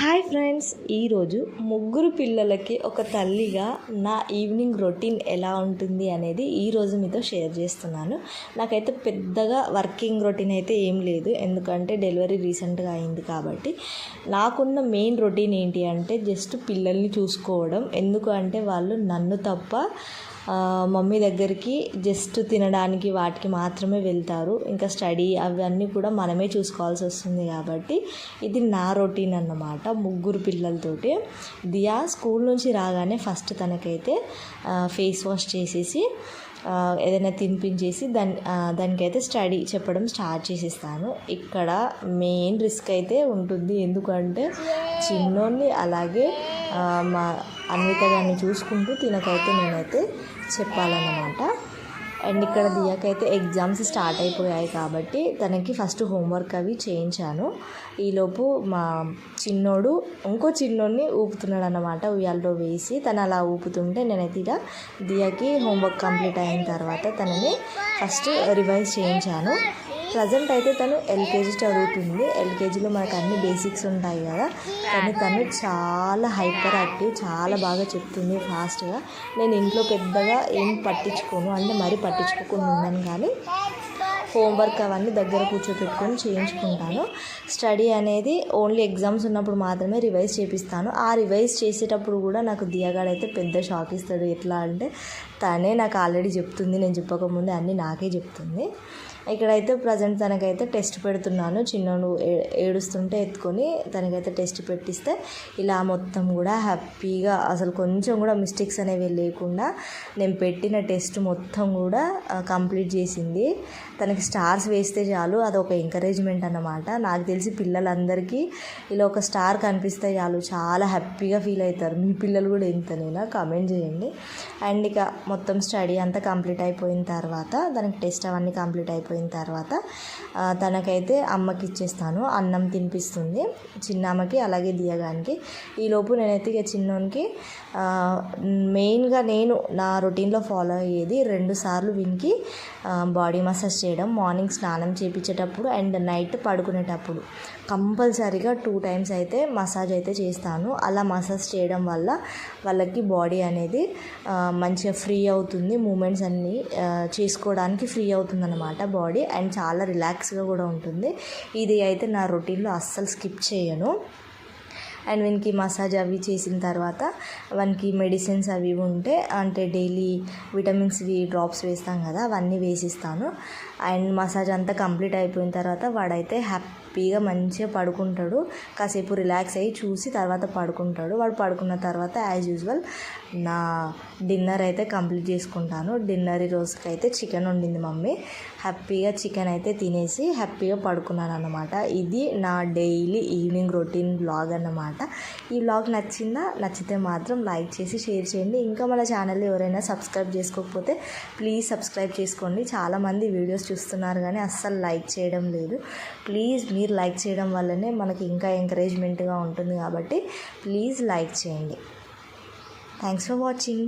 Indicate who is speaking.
Speaker 1: Hi friends ఈరోజు ముగ్గురు పిల్లలకి ఒక తల్లిగా నా ఈవినింగ్ రొటీన్ ఎలా ఉంటుంది అనేది ఈరోజు మీతో షేర్ చేస్తున్నాను. నాకైతే పెద్దగా వర్కింగ్ రొటీన్ అయితే ఏం లేదు ఎందుకంటే డెలివరీ రీసెంట్గా అయింది కాబట్టి. నాకున్న మెయిన్ రొటీన్ ఏంటి అంటే జస్ట్ పిల్లల్ని చూసుకోవడం ఎందుకు అంటే వాళ్ళు నన్ను తప్ప మమ్మీ దగ్గరికి జస్ట్ తినడానికి వాటికి మాత్రమే వెళ్తారు. ఇంకా స్టడీ అవన్నీ కూడా మనమే చూసుకోవాల్సి వస్తుంది కాబట్టి ఇది నా రొటీన్ అన్నమాట ముగ్గురు పిల్లలతోటి. దియా స్కూల్ నుంచి రాగానే ఫస్ట్ తనకైతే ఫేస్ వాష్ చేసేసి ఏదైనా తినిపించేసి దాని దానికైతే స్టడీ చెప్పడం స్టార్ట్ చేసేస్తాను. ఇక్కడ మెయిన్ రిస్క్ అయితే ఉంటుంది. ఎందుకంటే చిన్నోన్ని అలాగే మా అన్విత గారిని చూసుకుంటూ తినకైతే నేనైతే చెప్పాలన్నమాట. అండ్ ఇక్కడ దియాకైతే ఎగ్జామ్స్ స్టార్ట్ అయిపోయాయి కాబట్టి తనకి ఫస్ట్ హోంవర్క్ అవి చేయించాను. ఈలోపు మా చిన్నోడు ఇంకో చిన్నోడిని ఊపుతున్నాడు అనమాట ఉయ్యాల్లో వేసి. తను అలా ఊపుతుంటే నేనైతే ఇలా దియాకి హోంవర్క్ కంప్లీట్ అయిన తర్వాత తనని ఫస్ట్ రివైజ్ చేయించాను. ప్రజెంట్ అయితే తను ఎల్కేజీ చదువుతుంది. ఎల్కేజీలో మనకు అన్ని బేసిక్స్ ఉంటాయి కదా. కానీ తను చాలా హైపర్ యాక్టివ్ చాలా బాగా చెప్తుంది ఫాస్ట్గా. నేను ఇంట్లో పెద్దగా ఏం పట్టించుకోను అంటే మరీ పట్టించుకోకుండా ఉన్నాను కానీ హోంవర్క్ అవన్నీ దగ్గర కూర్చోపెట్టుకొని చేయించుకుంటాను. స్టడీ అనేది ఓన్లీ ఎగ్జామ్స్ ఉన్నప్పుడు మాత్రమే రివైజ్ చేపిస్తాను. ఆ రివైజ్ చేసేటప్పుడు కూడా నాకు దియగాడైతే పెద్ద షాక్ ఇస్తాడు. ఎట్లా అంటే తనే నాకు ఆల్రెడీ చెప్తుంది నేను చెప్పకముందే అన్నీ నాకే చెప్తుంది. ఇక్కడైతే ప్రజెంట్ తనకైతే టెస్ట్ పెడుతున్నాను. చిన్నోడు ఏ- ఏడుస్తుంటే ఎత్తుకొని తనకైతే టెస్ట్ పెట్టిస్తే ఇలా మొత్తం కూడా హ్యాపీగా అసలు కొంచెం కూడా మిస్టేక్స్ అనేవి లేకుండా నేను పెట్టిన టెస్ట్ మొత్తం కూడా కంప్లీట్ చేసింది. తనకి స్టార్స్ వేస్తే చాలు అదొక ఎంకరేజ్మెంట్ అన్నమాట. నాకు తెలిసి పిల్లలందరికీ ఇలా ఒక స్టార్ కనిపిస్తే చాలు చాలా హ్యాపీగా ఫీల్ అవుతారు. మీ పిల్లలు కూడా ఎంతనైనా కామెంట్ చేయండి. అండ్ ఇక మొత్తం స్టడీ అంతా కంప్లీట్ అయిపోయిన తర్వాత దానికి టెస్ట్ అవన్నీ కంప్లీట్ అయిపోయిన తర్వాత తనకైతే అమ్మకి ఇచ్చేస్తాను. అన్నం తినిపిస్తుంది. చిన్నమ్మకి అలాగే దియగానికి ఈలోపు నేనైతే ఇక చిన్నోనికి మెయిన్గా నేను నా రొటీన్లో ఫాలో అయ్యేది రెండు సార్లు వినికి బాడీ మసాజ్ చేయడం మార్నింగ్ స్నానం చేపించేటప్పుడు అండ్ నైట్ పడుకునేటప్పుడు. కంపల్సరీగా టూ టైమ్స్ అయితే మసాజ్ అయితే చేస్తాను. అలా మసాజ్ చేయడం వల్ల వాళ్ళకి బాడీ అనేది ఆ, మంచిగా ఫ్రీ అవుతుంది మూమెంట్స్ అన్నీ చేసుకోవడానికి ఫ్రీ అవుతుంది అనమాట బాడీ. అండ్ చాలా రిలాక్స్గా కూడా ఉంటుంది. ఇది అయితే నా రొటీన్లో అస్సలు స్కిప్ చేయను. అండ్ వీనికి మసాజ్ అవి చేసిన తర్వాత వానికి మెడిసిన్స్ అవి ఉంటే అంటే డైలీ విటమిన్స్వి డ్రాప్స్ వేస్తాం కదా అవన్నీ వేసిస్తాను. అండ్ మసాజ్ అంతా కంప్లీట్ అయిపోయిన తర్వాత వాడైతే హ్యాపీ హ్యాపీగా మంచిగా పడుకుంటాడు. కాసేపు రిలాక్స్ అయ్యి చూసి తర్వాత పడుకుంటాడు. వాడు పడుకున్న తర్వాత యాజ్ యూజువల్ నా డిన్నర్ అయితే కంప్లీట్ చేసుకుంటాను. డిన్నర్ ఈ రోజుకైతే చికెన్ వండింది మమ్మీ. హ్యాపీగా చికెన్ అయితే తినేసి హ్యాపీగా పడుకున్నాను అన్నమాట. ఇది నా డైలీ ఈవినింగ్ రొటీన్ బ్లాగ్ అన్నమాట. ఈ బ్లాగ్ నచ్చిందా? నచ్చితే మాత్రం లైక్ చేసి షేర్ చేయండి. ఇంకా మన ఛానల్ ఎవరైనా సబ్స్క్రైబ్ చేసుకోకపోతే ప్లీజ్ సబ్స్క్రైబ్ చేసుకోండి. చాలామంది వీడియోస్ చూస్తున్నారు కానీ అస్సలు లైక్ చేయడం లేదు. ప్లీజ్ మీరు లైక్ చేయడం వల్లనే మనకి ఇంకా ఎంకరేజ్మెంట్గా ఉంటుంది కాబట్టి ప్లీజ్ లైక్ చేయండి. Thanks for watching.